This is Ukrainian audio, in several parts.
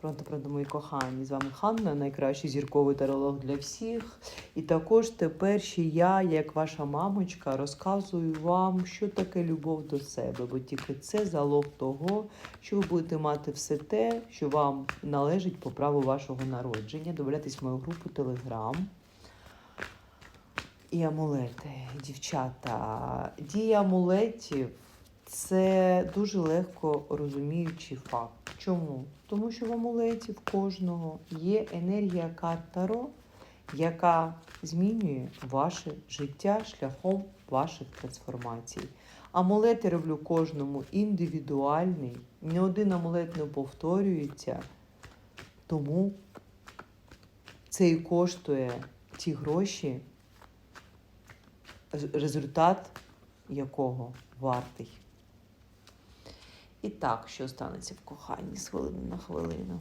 Пронто, пронто, мої кохані. З вами Ханна, найкращий зірковий таролог для всіх. І також тепер ще я, як ваша мамочка, розказую вам, що таке любов до себе, бо тільки це залог того, що ви будете мати все те, що вам належить по праву вашого народження. Добавляйтесь в мою групу Телеграм. І амулети, дівчата. Дія амулетів це дуже легко розуміючий факт. Чому? Тому що в амулеті в кожного є енергія карт яка змінює ваше життя шляхом ваших трансформацій. Амулети роблю кожному індивідуальний, ні один амулет не повторюється, тому це і коштує ті гроші, результат якого вартий. І так, що станеться в коханні з хвилини на хвилину?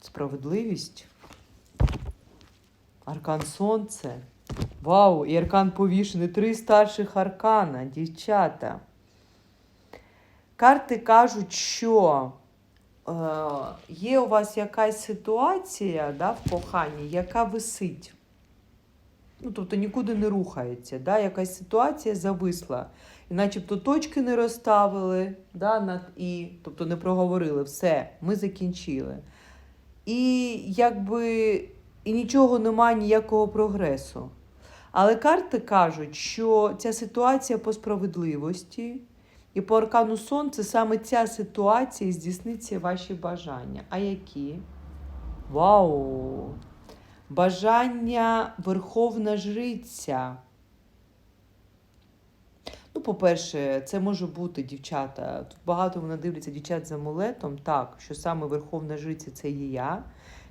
Справедливість. Аркан Сонце. Вау! І аркан повішений. Три старших аркана, дівчата. Карти кажуть, що е, є у вас якась ситуація да, в коханні, яка висить. Ну, тобто нікуди не рухається. Да? Якась ситуація зависла. І начебто точки не розставили да, над і, тобто не проговорили, все, ми закінчили. І якби і нічого немає, ніякого прогресу. Але карти кажуть, що ця ситуація по справедливості і по аркану сонця саме ця ситуація здійсниться ваші бажання. А які? Вау! Бажання Верховна Жриця. Ну, по-перше, це може бути дівчата. Тут багато мене дивляться дівчат з амулетом. Так, що саме Верховна Жриця це є я.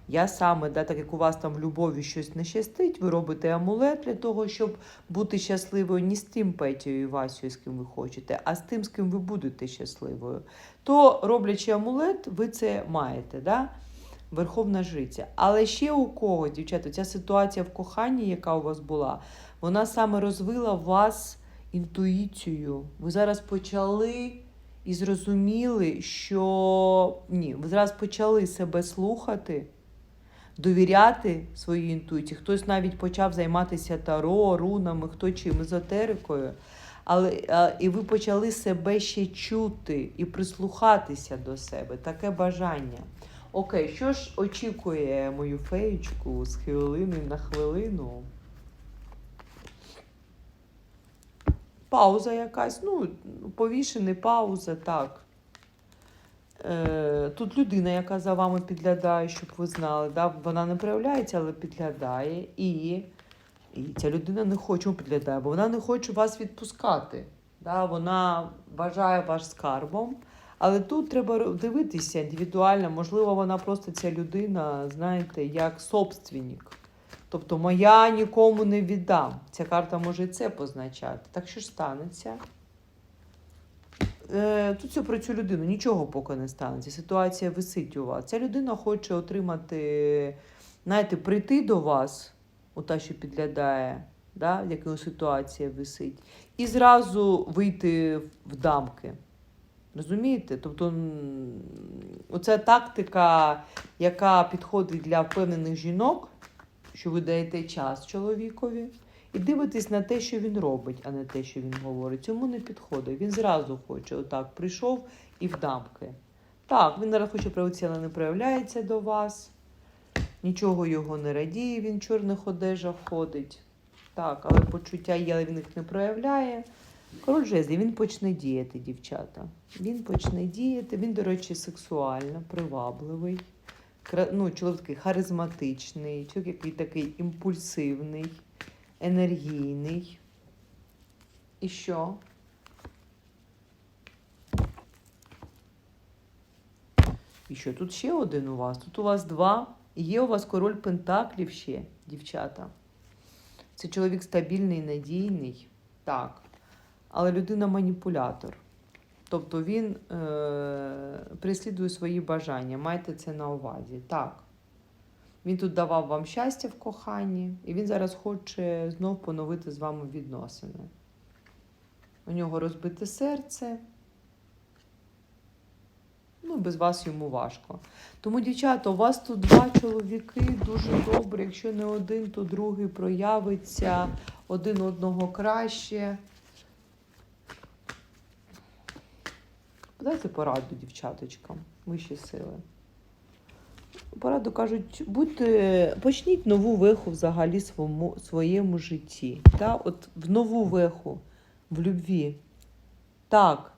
Я саме, да, так як у вас там в любові щось не щастить, ви робите амулет для того, щоб бути щасливою не з тим Петєю і Васею, з ким ви хочете, а з тим, з ким ви будете щасливою. То, роблячи амулет, ви це маєте. Да? Верховна жриця. Але ще у кого, дівчата, ця ситуація в коханні, яка у вас була, вона саме розвила вас інтуїцію. Ви зараз почали і зрозуміли, що ні, ви зараз почали себе слухати, довіряти своїй інтуїції. Хтось навіть почав займатися таро, рунами, хто чим, езотерикою. Але а, і ви почали себе ще чути і прислухатися до себе. Таке бажання. Окей, що ж очікує мою феєчку з хвилини на хвилину? Пауза якась, ну, повішений пауза, так. Е, тут людина, яка за вами підглядає, щоб ви знали. Да? Вона не проявляється, але підглядає. І, і ця людина не хоче ну, підглядає, бо вона не хоче вас відпускати. Да? Вона вважає вас скарбом. Але тут треба дивитися індивідуально. Можливо, вона просто ця людина, знаєте, як собственник. Тобто моя нікому не віддам. Ця карта може і це позначати. Так що ж станеться? Е, тут все про цю людину. Нічого поки не станеться. Ситуація висить у вас. Ця людина хоче отримати, знаєте, прийти до вас, ота, що підглядає, да, яка ситуація висить, і зразу вийти в дамки. Розумієте? Тобто оця тактика, яка підходить для впевнених жінок, що ви даєте час чоловікові, і дивитесь на те, що він робить, а не те, що він говорить. Цьому не підходить. Він зразу хоче, отак, прийшов і в дамки. Так, він зараз хоче проявитися, але не проявляється до вас. Нічого його не радіє, він в чорних одежах ходить. Так, але почуття є, але він їх не проявляє. Король жезлів, він почне діяти, дівчата. Він почне діяти. Він, до речі, сексуально привабливий. Ну, чоловік такий харизматичний, чоловік який такий імпульсивний, енергійний. І що? І що? Тут ще один у вас. Тут у вас два. Є у вас король Пентаклів ще, дівчата. Це чоловік стабільний, надійний. Так. Але людина маніпулятор. Тобто він е, переслідує свої бажання. Майте це на увазі. Так. Він тут давав вам щастя в коханні, і він зараз хоче знов поновити з вами відносини. У нього розбите серце. Ну, без вас йому важко. Тому, дівчата, у вас тут два чоловіки дуже добре. Якщо не один, то другий проявиться один одного краще. Подайте пораду дівчаточкам, вищі сили. Пораду кажуть, будьте, почніть нову веху взагалі своєму, своєму житті. Та? От в нову веху, в любві. Так.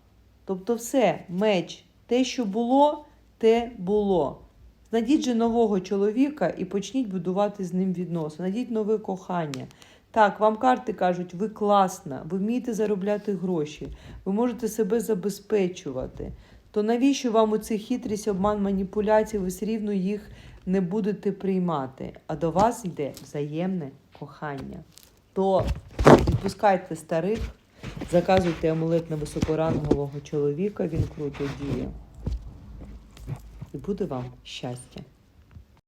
Тобто все, меч, те, що було, те було. Знайдіть же нового чоловіка і почніть будувати з ним відносини. Знайдіть нове кохання. Так, вам карти кажуть, ви класна, ви вмієте заробляти гроші, ви можете себе забезпечувати. То навіщо вам оцей хитрість, обман, маніпуляції, ви все рівно їх не будете приймати. А до вас йде взаємне кохання. То відпускайте старих, заказуйте амулет на високорангового чоловіка, він круто діє. І буде вам щастя.